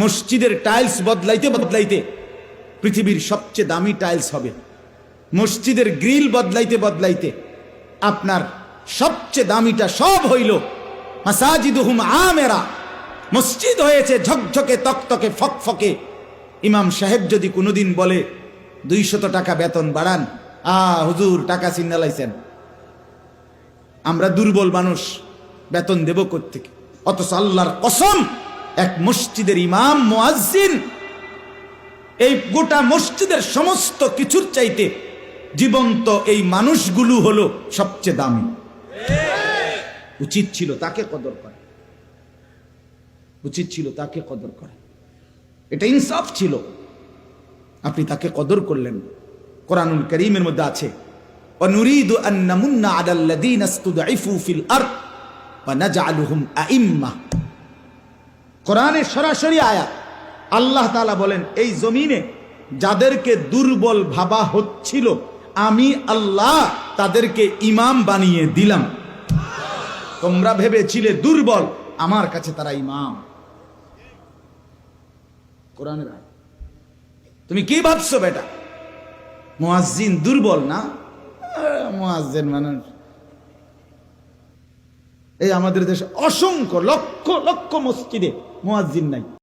মসজিদের টাইলস বদলাইতে বদলাইতে পৃথিবীর সবচেয়ে দামি টাইলস হবে। মসজিদের গ্রিল বদলাইতে বদলাইতে আপনার সবচেয়ে দামিটা সব হইল আমেরা। মসজিদ হয়েছে ঝকঝকে, তকতকে, ফকফকে। ইমাম সাহেব যদি কোনোদিন বলে, দুইশত টাকা বেতন বাড়ান, আ, হুজুর, টাকা চিন্নালাইছেন আমরা দুর্বল মানুষ, বেতন দেব কোত্থেকে? অথচ আল্লাহর কসম এক মসজিদের ইমাম মুয়াজ্জিন এই গোটা মসজিদের সমস্ত কিছুর চাইতে জীবন্ত এই মানুষগুলো হলো সবচেয়ে দামি উচিত ছিল তাকে কদর করা উচিত ছিল তাকে কদর করা এটা ইনসাফ ছিল আপনি তাকে কদর করলেন কোরআনুল করিমের মধ্যে আছে ونريد أن نمن على الذين استضعفوا في الأرض ونجعلهم أئمة কোরআনের সরাসরি আয়াত। আল্লাহ তাআলা বলেন, এই জমিনে যাদেরকে দুর্বল ভাবা হচ্ছিল, আমি আল্লাহ তাদেরকে ইমাম বানিয়ে দিলাম। তোমরা ভেবেছিলে দুর্বল, আমার কাছে তারা ইমাম। কোরআনের তুমি কি ভাবছ বেটা? মুয়াজ্জিন দুর্বল না? মুয়াজ্জিন মানুষ। এই আমাদের দেশে অসংখ্য লক্ষ লক্ষ মসজিদে মোয়াজ্জিন নাই।